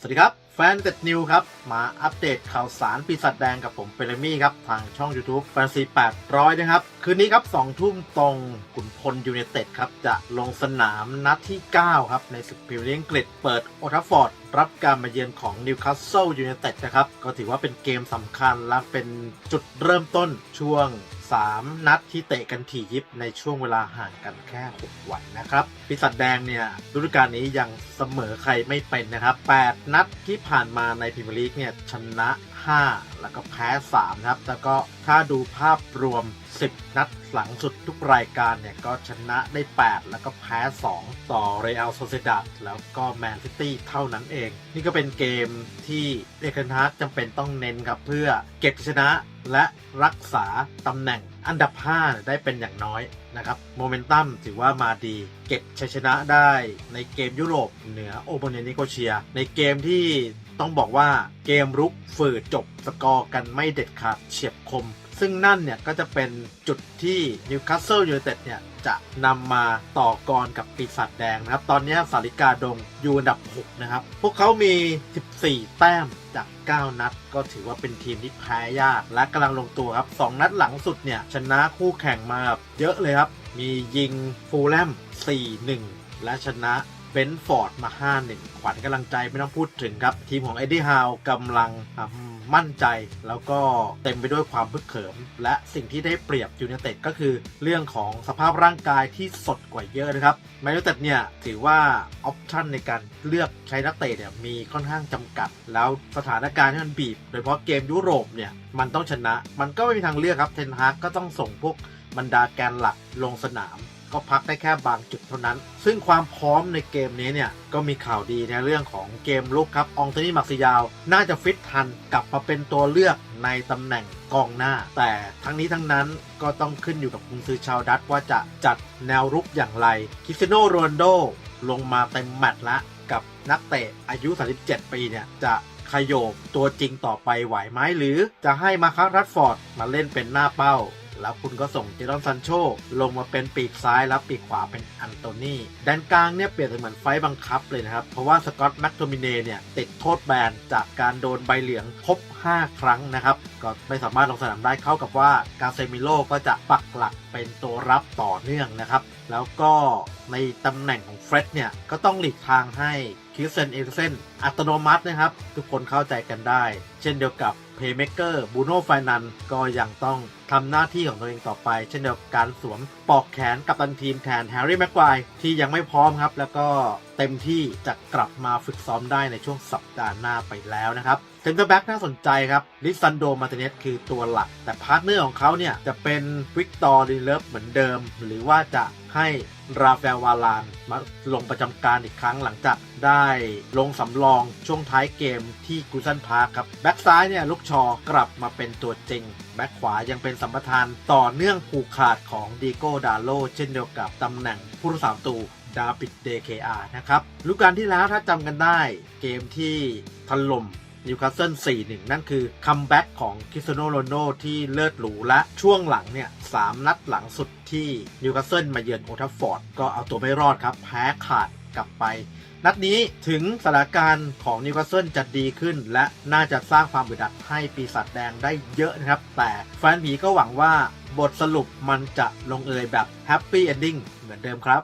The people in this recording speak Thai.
สวัสดีครับ แฟนเต็ดนิวครับ มาอัปเดตข่าวสารปีศาจแดงกับผมเปรมี่ครับ ทางช่อง YouTube แฟนซี800นะครับ คืนนี้ครับ2ทุ่มตรงขุนพลยูเนเต็ดครับ จะลงสนามนัดที่ 9 ครับ ในศึกพรีเมียร์ลีกอังกฤษเปิดโอทัฟฟอร์ดรับการมาเยือนของนิวคาสเซิลยูไนเต็ดนะครับ ก็ถือว่าเป็นเกมสำคัญและเป็นจุดเริ่มต้นช่วง 3 นัดที่เตะกันถี่ยิบในช่วงเวลาห่างกันแค่ 6 วันนะครับปีศาจแดงเนี่ยฤดูกาลนี้ยังเสมอใครไม่เป็นนะครับ 8 นัดที่ผ่านมาในพรีเมียร์ลีกเนี่ยชนะ 5 แล้วก็แพ้ 3 นะครับ แล้วก็ถ้าดูภาพรวม 10 นัดหลังสุดทุกรายการเนี่ย ก็ชนะได้ 8 แล้วก็แพ้ 2 ต่อเรอัลโซเซดาดแล้วก็แมนซิตี้เท่านั้นเอง นี่ก็เป็นเกมที่เอกนฮาร์จำเป็นต้องเน้นครับเพื่อเก็บชนะและรักษาตำแหน่งอันดับ 5 ได้เป็นอย่างน้อยนะครับ โมเมนตัมถือว่ามาดี เก็บชัยชนะได้ในเกมยุโรปเหนือโอโบเนนิโกเชีย ในเกมที่ ต้องบอกว่าเกมรุกฝืดจบสกอร์กันไม่เด็ดขาดเฉียบคม ซึ่งนั่นเนี่ยก็จะเป็นจุดที่นิวคาสเซิลยูไนเต็ดเนี่ยจะนำมาต่อกรกับปีศาจแดงนะครับ ตอนนี้สาริกาดงอยู่อันดับ 6 นะครับ พวกเขามี 14 แต้มจาก 9 นัด ก็ถือว่าเป็นทีมที่แพ้ยาก และกำลังลงตัวครับ 2 นัดหลังสุดเนี่ย ชนะคู่แข่งมาเยอะเลยครับ มียิงฟูลแลม 4-1 และชนะ เบนฟอร์ดมา 5-1 ขวัญกำลังใจไม่ต้องพูดถึงครับ ทีมของเอ็ดดี้ฮาวกำลังมั่นใจแล้วก็เต็มไปด้วยความพึกเขิม และสิ่งที่ได้เปรียบยูไนเต็ดก็คือเรื่องของสภาพร่างกายที่สดกว่าเยอะนะครับแมนยูไนเต็ดเนี่ยถือว่าออปชันในการเลือกใช้นักเตะเนี่ยมีค่อนข้างจำกัด แล้วสถานการณ์ที่มันบีบ โดยเฉพาะเกมยุโรปเนี่ยมันต้องชนะ มันก็ไม่มีทางเลือกครับเทนฮากก็ต้องส่งพวกบรรดาแกนหลักลงสนาม ก็พักได้แค่บางจุดเท่านั้น ซึ่งความพร้อมในเกมนี้เนี่ยก็มีข่าวดีในเรื่องของเกมลุกครับองโตนี่มักซิยาว น่าจะฟิตทันกลับมาเป็นตัวเลือกในตำแหน่งกองหน้า แต่ทั้งนี้ทั้งนั้นก็ต้องขึ้นอยู่กับคุณซื้อชาวดัตว่าจะจัดแนวรุกอย่างไรคิสเตียโนโรนโดลงมาเต็มแมตช์ละกับนักเตะอายุ 37 ปีเนี่ยจะขยโยกตัวจริงต่อไปไหวไหมหรือจะให้มาคัสรัดฟอร์ดมาเล่นเป็นหน้าเป้า แล้วคุณก็ส่งเจดอนซันโชลงมาเป็นปีกซ้ายแล้วปีกขวาเป็นอันโตนีแดนกลางเนี่ยเปลี่ยนเหมือนไฟบังคับเลยนะครับ เพราะว่าสกอตต์แม็กโทมิเน่เนี่ยติดโทษแบนจากการโดนใบเหลืองครบ 5 ครั้งนะครับก็ไม่สามารถลงสนามได้เข้ากับว่ากาเซมิโลก็จะปักหลักเป็นตัวรับต่อเนื่องนะครับ แล้วก็ในตำแหน่งของเฟร็ดเนี่ย ก็ต้องหลีกทางให้คิสเซนเอริเซนอัตโนมัตินะครับ ทุกคนเข้าใจกันได้ เช่นเดียวกับเพย์เม k เกอร์บูโน่ไฟนันก็ยังต้องทำหน้าที่ของตัวเองต่อไป เช่นเดียวกับการสวมปอกแขนกับตันทีมแทนแฮร์รี่แม็กควายที่ยังไม่พร้อมครับ แล้วก็ เต็มที่จะกลับมาฝึกซ้อมได้ในช่วงสัปดาห์หน้าไปแล้วนะครับเซนเตอร์แบ็กน่าสนใจครับลิซันโดมาเตเนสคือตัวหลัก แต่พาร์ทเนอร์ของเขาเนี่ย จะเป็นวิกตอร์ลิเลฟเหมือนเดิม หรือว่าจะให้ราฟาเอลวาลานมาลงประจำการอีกครั้งหลังจากได้ลงสำรองช่วงท้ายเกมที่กูซันพาร์คครับ แบ็กซ้ายเนี่ยลูกชอกลับมาเป็นตัวจริง แบ็กขวายังเป็นสัมปทานต่อเนื่องผูกขาดของดีโก้ดาโลเช่นเดียวกับตำแหน่งผู้รักษาประตู ดาบิดเดเคอาร์นะครับฤดูกาลที่แล้วถ้าจำกันได้เกมที่ถล่มนิวคาสเซิล 4-1 นั่นคือคัมแบ็กของคริสเตยโนโรนโดที่เลิศหรูและช่วงหลังเนี่ยสามนัดหลังสุดที่นิวคาสเซิลมาเยือนโอทัฟฟอร์ด ก็เอาตัวไม่รอดครับ แพ้ขาดกลับไป นัดนี้ถึงสถานการณ์ของนิวคาสเซิลจะดีขึ้น และน่าจะสร้างความบึดอัดให้ปีศาจแดงได้เยอะนะครับ แต่แฟนผีก็หวังว่าบทสรุปมันจะลงเอยแบบแฮปปี้เอนดิ้งเหมือนเดิมครับ